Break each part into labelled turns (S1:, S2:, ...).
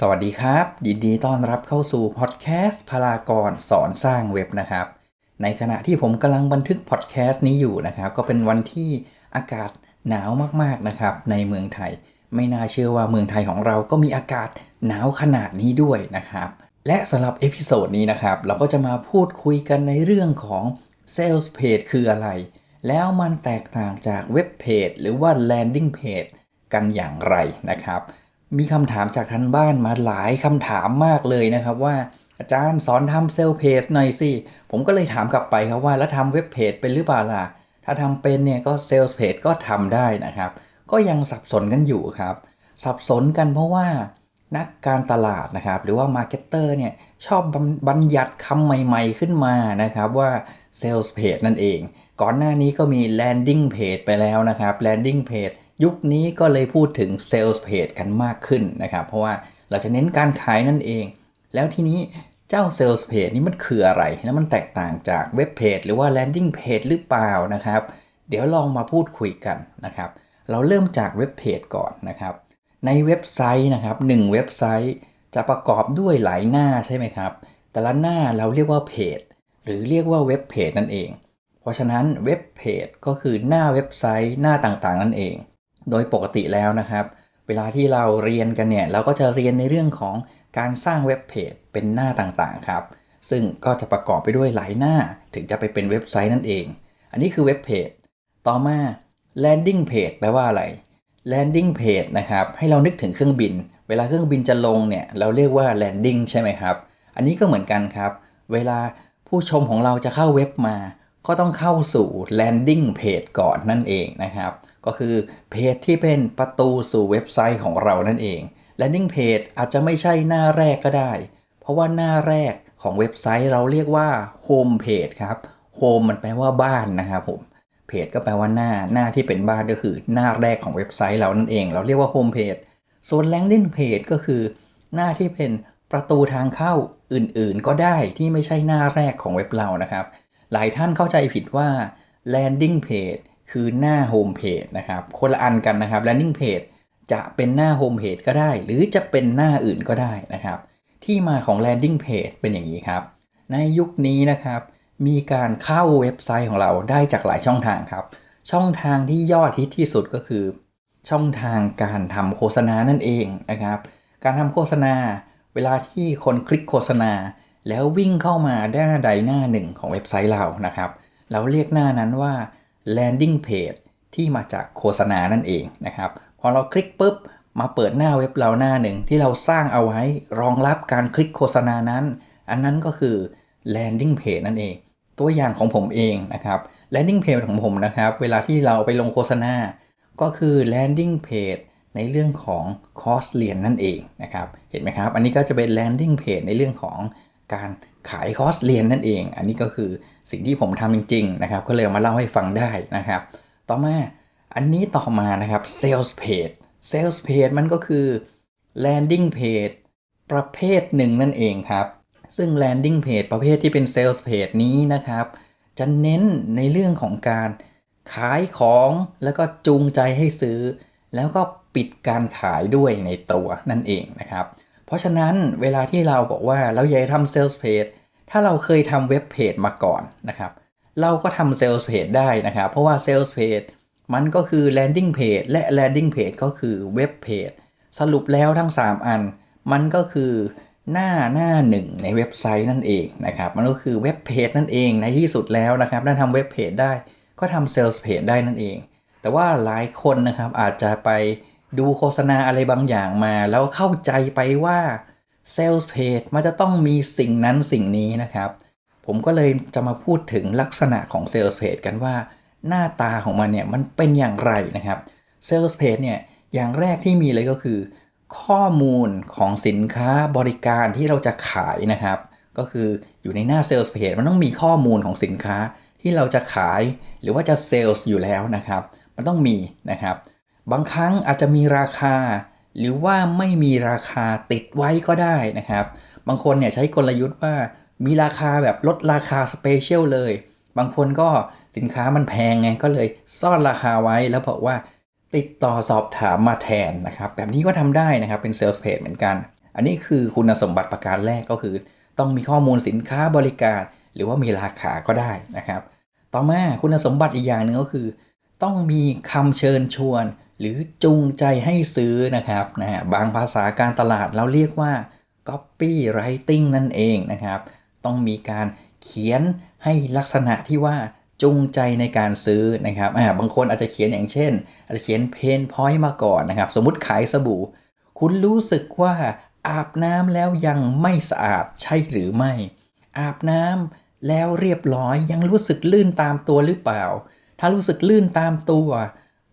S1: สวัสดีครับ ยินดีต้อนรับเข้าสู่พอดแคสต์พลากรสอนสร้างเว็บนะครับ ในขณะที่ผมกำลังบันทึกพอดแคสต์นี้อยู่นะครับ ก็เป็นวันที่อากาศหนาวมากๆนะครับ ในเมืองไทย ไม่น่าเชื่อว่าเมืองไทยของเราก็มีอากาศหนาวขนาดนี้ด้วยนะครับ และสำหรับเอพิโซดนี้นะครับ เราก็จะมาพูดคุยกันในเรื่องของ Sales Page คืออะไร แล้วมันแตกต่างจากเว็บเพจหรือว่า Landing Page กันอย่างไรนะครับ มีคำถามจากท่านบ้านมาหลายคำถามมากเลยนะครับว่าอาจารย์สอนทำเซลล์เพจหน่อยสิ ผมก็เลยถามกลับไปครับว่าแล้วทำเว็บเพจเป็นหรือเปล่าล่ะ ถ้าทำเป็นเนี่ยก็เซลล์เพจก็ทำได้นะครับ ก็ยังสับสนกันอยู่ครับ สับสนกันเพราะว่านักการตลาดนะครับ หรือว่ามาร์เก็ตเตอร์เนี่ยชอบบัญญัติคำใหม่ๆขึ้นมานะครับว่า Sales Page นั่นเอง ก่อนหน้านี้ก็มี Landing Page ไปแล้วนะครับ Landing Page ยุคนี้ก็เลยพูดถึง Sales Page กันมากขึ้นนะครับ เพราะว่าเราจะเน้นการขายนั่นเอง แล้วทีนี้เจ้า Sales Page นี่มันคืออะไร แล้วมันแตกต่างจากเว็บเพจหรือว่า Landing Page หรือเปล่านะครับ เดี๋ยวลองมาพูดคุยกันนะครับ เราเริ่มจากเว็บเพจก่อนนะครับ ในเว็บไซต์นะครับ1เว็บไซต์จะประกอบด้วยหลายหน้าใช่ไหมครับ แต่ละหน้าเราเรียกว่าเพจหรือเรียกว่าเว็บเพจนั่นเอง เพราะฉะนั้นเว็บเพจก็คือหน้าเว็บไซต์หน้าต่างๆ นั่นเอง โดยปกติแล้วนะครับ เวลาที่เราเรียนกันเนี่ย เราก็จะเรียนในเรื่องของการสร้างเว็บเพจเป็นหน้าต่างๆครับ ซึ่งก็จะประกอบไปด้วยหลายหน้าถึงจะไปเป็นเว็บไซต์นั่นเอง อันนี้คือเว็บเพจ ต่อมา landing page แปลว่าอะไร landing page นะครับ ให้เรานึกถึงเครื่องบิน เวลาเครื่องบินจะลงเนี่ย เราเรียกว่า landing ใช่ไหมครับ อันนี้ก็เหมือนกันครับ เวลาผู้ชมของเราจะเข้าเว็บมา ก็ต้องเข้าสู่ landing page ก่อนนั่นเองนะครับ ก็คือเพจที่เป็นประตูสู่เว็บไซต์ของเรานั่นเอง landing page อาจจะไม่ใช่หน้าแรกก็ได้ เพราะว่าหน้าแรกของเว็บไซต์เราเรียกว่า home page ครับ home มันแปลว่าบ้านนะครับผมเพจก็แปลว่าหน้าหน้าที่เป็นบ้านก็คือหน้าแรกของเว็บไซต์เรานั่นเอง เราเรียกว่าโฮมเพจส่วน landing page ก็คือ หน้าที่เป็นประตูทางเข้าอื่นๆ ก็ได้ที่ไม่ใช่หน้าแรกของเว็บเรานะครับ หลายท่านเข้าใจผิดว่า landing page คือหน้า home page นะครับ คนละอันกันนะครับ landing page จะเป็นหน้า home page ก็ได้ หรือจะเป็นหน้าอื่นก็ได้นะครับ ที่มาของ landing page เป็นอย่างนี้ครับ ในยุคนี้นะครับ มีการเข้าเว็บไซต์ของเราได้จากหลายช่องทางครับ ช่องทางที่ยอดฮิตที่สุดก็คือ ช่องทางการทำโฆษณานั่นเองนะครับ การทำโฆษณา เวลาที่คนคลิกโฆษณา แล้ววิ่งเข้ามาหน้าใดหน้าหนึ่งของเว็บไซต์เรานะครับ เราเรียกหน้านั้นว่า landing page ที่มาจากโฆษณานั่นเองนะครับ พอเราคลิกปุ๊บมาเปิดหน้าเว็บเราหน้าหนึ่งที่เราสร้างเอาไว้รองรับการคลิกโฆษณานั้น อันนั้นก็คือ landing page นั่นเอง ตัวอย่างของผมเองนะครับ landing page ของผมนะครับ เวลาที่เราไปลงโฆษณา ก็คือ landing page ในเรื่องของคอร์สเรียนนั่นเองนะครับ เห็นไหมครับ อันนี้ก็จะเป็น landing page ในเรื่องของ การขายคอร์สเรียนนั่นเอง อันนี้ก็คือสิ่งที่ผมทำจริงๆนะครับก็เลยมาเล่าให้ฟังได้นะครับ ต่อมาอันนี้ต่อมานะครับ sales page sales page มันก็คือ landing page ประเภทหนึ่งนั่นเองครับ ซึ่ง landing page ประเภทที่เป็น sales page นี้นะครับ จะเน้นในเรื่องของการขายของแล้วก็จูงใจให้ซื้อ แล้วก็ปิดการขายด้วยในตัวนั่นเองนะครับ เพราะฉะนั้นเวลาที่เราบอกว่าเราอยากทำ sales page ถ้าเราเคยทำเว็บเพจมาก่อนนะครับ เราก็ทำ sales page ได้นะครับ เพราะว่า sales page มันก็คือ landing page และ landing page ก็คือเว็บเพจสรุปแล้วทั้ง 3 อัน มันก็คือหน้าหน้าหนึ่งในเว็บไซต์นั่นเองนะครับ มันก็คือเว็บเพจนั่นเองในที่สุดแล้วนะครับถ้าทำเว็บเพจได้ก็ทำเซลส์เพจได้นั่นเอง แต่ว่าหลายคนนะครับอาจจะไป ดูโฆษณาอะไรบางอย่างมา แล้วเข้าใจไปว่าเซลส์เพจมันจะต้องมีสิ่งนั้นสิ่งนี้นะครับ ผมก็เลยจะมาพูดถึงลักษณะของเซลส์เพจกันว่า หน้าตาของมันเนี่ยมันเป็นอย่างไรนะครับเซลส์เพจเนี่ยอย่างแรกที่มีเลยก็คือ ข้อมูลของสินค้าบริการที่เราจะขายนะครับ ก็คืออยู่ในหน้าเซลส์เพจมันต้องมีข้อมูลของสินค้าที่เราจะขายหรือว่าจะเซลล์อยู่แล้วนะครับ มันต้องมีนะครับ บางครั้งอาจจะมีราคา หรือว่าไม่มีราคาติดไว้ก็ได้นะครับ บางคนเนี่ยใช้กลยุทธ์ว่ามีราคาแบบลดราคาสเปเชียลเลย บางคนก็สินค้ามันแพงไงก็เลยซ่อนราคาไว้แล้วบอกว่าติดต่อสอบถามมาแทนนะครับ แบบนี้ก็ทำได้นะครับเป็นเซลส์เพจเหมือนกัน อันนี้คือคุณสมบัติประการแรกก็คือ ต้องมีข้อมูลสินค้าบริการ หรือว่ามีราคาก็ได้นะครับ ต่อมาคุณสมบัติอีกอย่างหนึ่งก็คือ ต้องมีคำเชิญชวน หรือจูงใจให้ซื้อนะครับนะฮะบางภาษาการตลาดเราเรียกว่า copywriting นั่นเองนะครับ ต้องมีการเขียนให้ลักษณะที่ว่าจูงใจในการซื้อนะครับอ่าบางคนอาจจะเขียนอย่างเช่น อาจจะเขียนเพนพอยต์มาก่อนนะครับ สมมติขายสบู่ คุณรู้สึกว่าอาบน้ำแล้วยังไม่สะอาดใช่หรือไม่ อาบน้ำแล้วเรียบร้อยยังรู้สึกลื่นตามตัวหรือเปล่า ถ้ารู้สึกลื่นตามตัว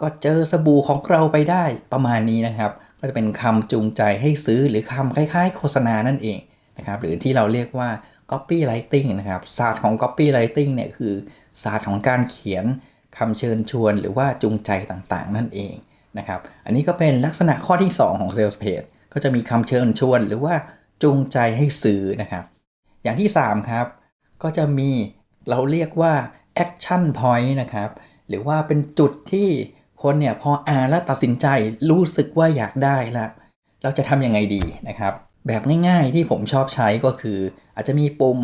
S1: ก็เจอสบู่ของเราไปได้ประมาณนี้นะครับ ก็จะเป็นคำจูงใจให้ซื้อหรือคำคล้าย ๆ โฆษณานั่นเองนะครับ หรือที่เราเรียกว่า copywriting นะครับ ศาสตร์ของ copywriting เนี่ยคือศาสตร์ของการเขียนคำเชิญชวนหรือว่าจูงใจต่างๆ นั่นเองนะครับ อันนี้ก็เป็นลักษณะข้อที่ 2 ของ sales page ก็จะมีคำเชิญชวนหรือว่าจูงใจให้ซื้อนะครับ อย่างที่ 3 ครับ ก็จะมีเราเรียกว่า action point นะครับ หรือว่าเป็นจุดที่ คนเนี่ยพออ่านแล้วตัดสินใจรู้สึกว่าอยากได้ละเราจะทำยังไงดีนะครับ แบบง่ายๆที่ผมชอบใช้ก็คือ อาจจะมีปุ่ม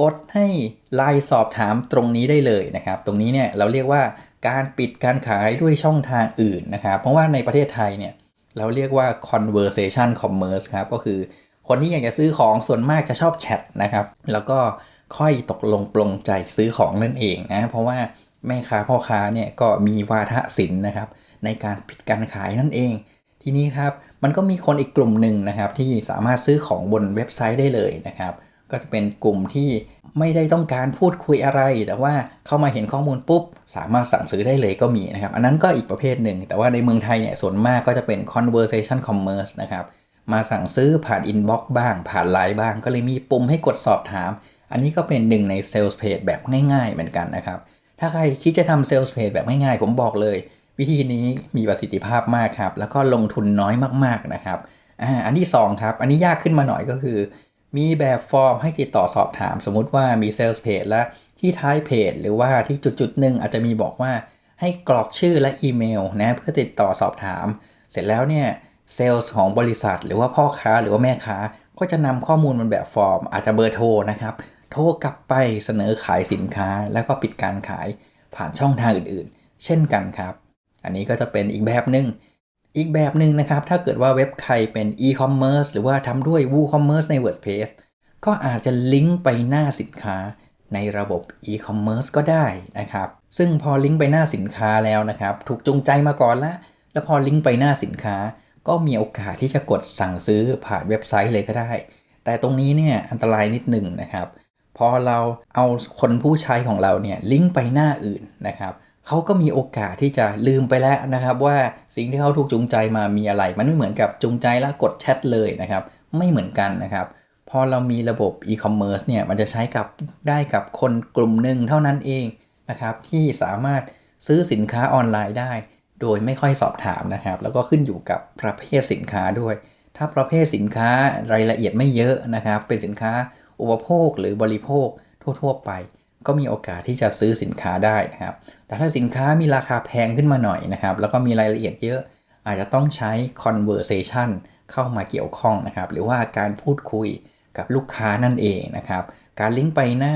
S1: กดให้ไลน์สอบถามตรงนี้ได้เลยนะครับ ตรงนี้เนี่ยเราเรียกว่าการปิดการขายด้วยช่องทางอื่นนะครับ เพราะว่าในประเทศไทยเนี่ยเราเรียกว่า conversation commerce ครับ ก็คือคนที่อยากจะซื้อของส่วนมากจะชอบแชทนะครับ แล้วก็ค่อยตกลงปลงใจซื้อของนั่นเองนะ เพราะว่า แม่ค้าพ่อค้าเนี่ยก็มีวาทศิลป์นะครับ ในการปิดการขายนั่นเอง ทีนี้ครับมันก็มีคนอีกกลุ่มหนึ่งนะครับ ที่สามารถซื้อของบนเว็บไซต์ได้เลยนะครับ ก็จะเป็นกลุ่มที่ไม่ได้ต้องการพูดคุยอะไร แต่ว่าเข้ามาเห็นข้อมูลปุ๊บ สามารถสั่งซื้อได้เลยก็มีนะครับ อันนั้นก็อีกประเภทหนึ่ง แต่ว่าในเมืองไทยเนี่ยส่วนมากก็จะเป็น conversation commerce นะครับมาสั่งซื้อผ่าน inbox บ้าง ผ่านไลน์บ้าง ก็เลยมีปุ่มให้กดสอบถาม อันนี้ก็เป็นหนึ่งใน sales page แบบง่าย ๆ เหมือนกันนะครับ ถ้าใครคิดจะทำ sales page แบบง่ายๆ ผมบอกเลย วิธีนี้มีประสิทธิภาพมากครับ แล้วก็ลงทุนน้อยมากๆนะครับอ่าอันที่ 2 ครับ อันนี้ยากขึ้นมาหน่อยก็คือ มีแบบฟอร์มให้ติดต่อสอบถาม สมมุติว่ามี Sales Page และที่ท้ายเพจ หรือว่าที่จุดๆหนึ่งอาจจะมีบอกว่าให้กรอกชื่อและอีเมลนะเพื่อติดต่อสอบถาม เสร็จแล้วเนี่ยเซลล์ของบริษัท หรือว่าพ่อค้าหรือว่าแม่ค้า ก็จะนำข้อมูลมันแบบฟอร์ม อาจจะเบอร์โทรนะครับ โทรกลับไปเสนอขายสินค้า แล้วก็ปิดการขายผ่านช่องทางอื่นๆ เช่นกันครับ อันนี้ก็จะเป็นอีกแบบหนึ่งอีกแบบหนึ่งนะครับ ถ้าเกิดว่าเว็บใครเป็น e-commerce หรือว่าทำด้วย WooCommerce ใน WordPress ก็อาจจะลิงก์ไปหน้าสินค้าในระบบ e-commerce ก็ได้นะครับ ซึ่งพอลิงก์ไปหน้าสินค้าแล้วนะครับ ถูกจูงใจมาก่อนแล้วแล้วพอลิงก์ไปหน้าสินค้า ก็มีโอกาสที่จะกดสั่งซื้อผ่านเว็บไซต์เลยก็ได้ แต่ตรงนี้เนี่ยอันตรายนิดหนึ่งนะครับ พอเราเอาคนผู้ใช้ของเราเนี่ยลิงก์ไปหน้าอื่นนะครับเขาก็มีโอกาสที่จะลืมไปแล้วนะครับ ว่าสิ่งที่เขาถูกจูงใจมามีอะไร มันไม่เหมือนกับจูงใจแล้วกดแชทเลยนะครับ ไม่เหมือนกันนะครับพอเรามีระบบ e-commerce เนี่ยมันจะใช้กับได้กับคนกลุ่มหนึ่งเท่านั้นเองนะครับที่สามารถซื้อสินค้าออนไลน์ได้ โดยไม่ค่อยสอบถามนะครับ แล้วก็ขึ้นอยู่กับประเภทสินค้าด้วย ถ้าประเภทสินค้ารายละเอียดไม่เยอะนะครับ เป็นสินค้า อุปโภคหรือบริโภคทั่ว ๆ ไป ก็มีโอกาสที่จะซื้อสินค้าได้นะครับ แต่ถ้าสินค้ามีราคาแพงขึ้นมาหน่อยนะครับ แล้วก็มีรายละเอียดเยอะอาจจะต้องใช้ conversation เข้ามาเกี่ยวข้องนะครับ หรือว่าการพูดคุยกับลูกค้านั่นเองนะครับ การลิงก์ไปหน้า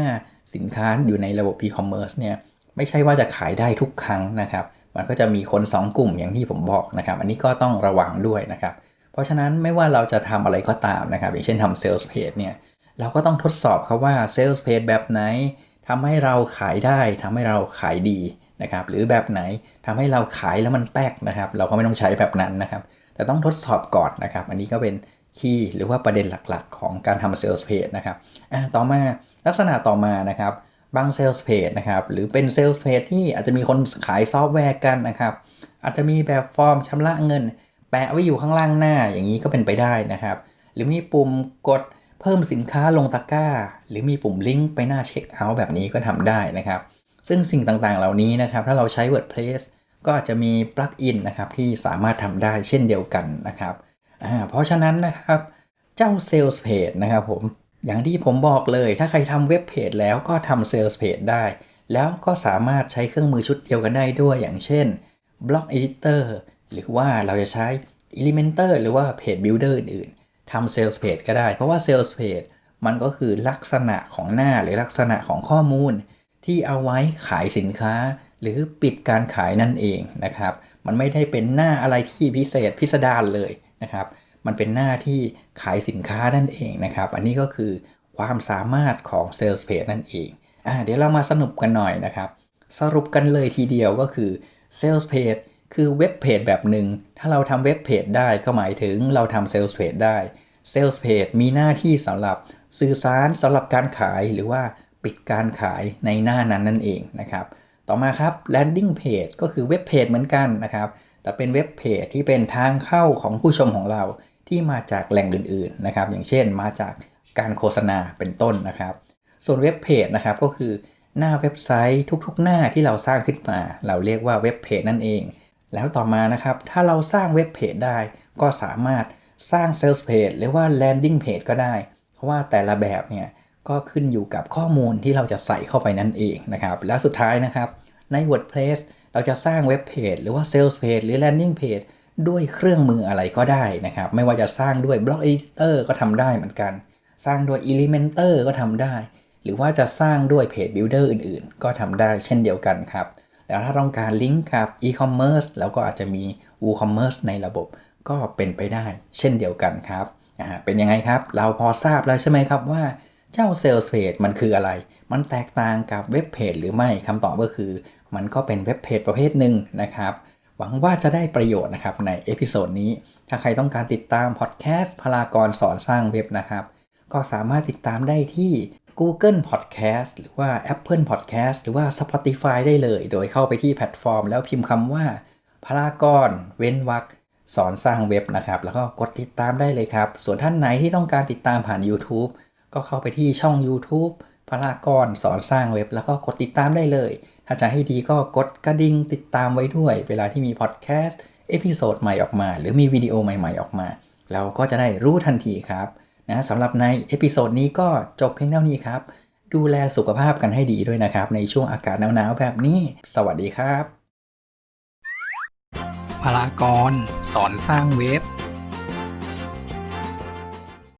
S1: สินค้าอยู่ในระบบ e-commerce เนี่ยไม่ใช่ว่าจะขายได้ทุกครั้งนะครับ มันก็จะมีคน 2 กลุ่มอย่างที่ผมบอกนะครับ อันนี้ก็ต้องระวังด้วยนะครับ เพราะฉะนั้นไม่ว่าเราจะทำอะไรก็ตามนะครับ อย่างเช่นทำ sales page เนี่ย เราก็ต้องทดสอบครับว่า sales page แบบไหนทำให้เราขายได้ทำให้เราขายดีนะครับหรือแบบไหนทำให้เราขายแล้วมันแป๊กนะครับ เราก็ไม่ต้องใช้แบบนั้นนะครับ แต่ต้องทดสอบก่อนนะครับ อันนี้ก็เป็นคีย์หรือว่าประเด็นหลักๆ ของการทำ sales page นะครับต่อมาลักษณะต่อมานะครับบาง sales page นะครับหรือเป็น sales page ที่อาจจะมีคนขายซอฟต์แวร์กันนะครับ อาจจะมีแบบฟอร์มชำระเงิน แปะไว้อยู่ข้างล่างหน้าอย่างนี้ก็เป็นไปได้นะครับ หรือมีปุ่มกด เพิ่มสินค้าลงตะกร้า หรือมีปุ่มลิงก์ไปหน้าเช็คเอาท์แบบนี้ก็ทำได้นะครับ ซึ่งสิ่งต่างๆเหล่านี้นะครับ ถ้าเราใช้ WordPress ก็อาจจะมีปลั๊กอินนะครับที่สามารถทำได้เช่นเดียวกันนะครับเพราะฉะนั้นนะครับ เจ้า Sales Page นะครับผมอย่างที่ผมบอกเลยถ้าใครทำเว็บเพจแล้วก็ทำ Sales Page ได้ แล้วก็สามารถใช้เครื่องมือชุดเดียวกันได้ด้วยอย่างเช่น Block Editor หรือว่าเราจะใช้ Elementor หรือว่า Page Builder อื่นๆ ทำเซลส์เพจก็ได้ เพราะว่าเซลส์เพจมันก็คือลักษณะของหน้าหรือลักษณะของข้อมูล ที่เอาไว้ขายสินค้า หรือปิดการขายนั่นเองนะครับ มันไม่ได้เป็นหน้าอะไรที่พิเศษพิสดารเลยนะครับ มันเป็นหน้าที่ขายสินค้านั่นเองนะครับ อันนี้ก็คือความสามารถของเซลส์เพจนั่นเองอ่าเดี๋ยวเรามาสนุกกันหน่อยนะครับ สรุปกันเลยทีเดียวก็คือ Sales Page คือเว็บเพจแบบหนึ่งถ้าเราทำเว็บเพจได้ก็หมายถึงเราทำ Sales Page ได้ Sales Page มีหน้าที่สำหรับสื่อสารสำหรับการขายหรือว่าปิดการขายในหน้านั้นนั่นเองนะครับ ต่อมาครับ Landing Page ก็คือเว็บเพจเหมือนกันนะครับ แต่เป็นเว็บเพจที่เป็นทางเข้าของผู้ชมของเราที่มาจากแหล่งอื่นๆนะครับ อย่างเช่นมาจากการโฆษณาเป็นต้นนะครับ ส่วนเว็บเพจนะครับก็คือหน้าเว็บไซต์ทุกๆ หน้าที่เราสร้างขึ้นมา เราเรียกว่าเว็บเพจนั่นเอง แล้วต่อมานะครับ ถ้าเราสร้างเว็บเพจได้ ก็สามารถสร้าง Sales Page หรือว่า Landing Page ก็ได้ เพราะว่าแต่ละแบบเนี่ยก็ขึ้นอยู่กับข้อมูลที่เราจะใส่เข้าไปนั่นเองนะครับ และสุดท้ายนะครับ ใน WordPress เราจะสร้างเว็บเพจหรือว่า Sales Page หรือ Landing Page ด้วยเครื่องมืออะไรก็ได้นะครับ ไม่ว่าจะสร้างด้วย Block Editor ก็ทำได้เหมือนกัน สร้างด้วย Elementor ก็ทำได้ หรือว่าจะสร้างด้วยเพจ Builder อื่นๆ ก็ทำได้เช่นเดียวกันครับ แล้วถ้าต้องการลิงก์กับ e-commerce แล้วก็อาจจะมี WooCommerce ในระบบก็เป็นไปได้เช่นเดียวกันครับอ่าเป็นยังไงครับ เราพอทราบแล้วใช่ไหมครับว่าเจ้า Sales Page มันคืออะไร มันแตกต่างกับเว็บเพจหรือไม่คำตอบก็คือ มันก็เป็นเว็บเพจประเภทหนึ่งนะครับ หวังว่าจะได้ประโยชน์นะครับในเอพิโซดนี้ ถ้าใครต้องการติดตามพอดแคสต์พลากรสอนสร้างเว็บนะครับ ก็สามารถติดตามได้ที่ Google Podcast หรือว่า Apple Podcast หรือว่า Spotify ได้เลย โดยเข้าไปที่แพลตฟอร์ม แล้วพิมพ์คำว่าพลากรเว้นวรรคสอนสร้างเว็บนะครับ แล้วก็กดติดตามได้เลยครับ ส่วนท่านไหนที่ต้องการติดตามผ่าน YouTube ก็เข้าไปที่ช่อง YouTube พลากรสอนสร้างเว็บ แล้วก็กดติดตามได้เลย ถ้าจะให้ดีก็กดกระดิ่งติดตามไว้ด้วย เวลาที่มีพอดแคสต์เอพิโซดใหม่ออกมา หรือมีวิดีโอใหม่ ๆออกมา เราก็จะได้รู้ทันทีครับ นะสำหรับในเอพิโซดนี้ก็จบเพียงเท่านี้ครับ ดูแลสุขภาพกันให้ดีด้วยนะครับ ในช่วงอากาศหนาวๆแบบนี้ สวัสดีครับ
S2: พลากรสอนสร้างเว็บ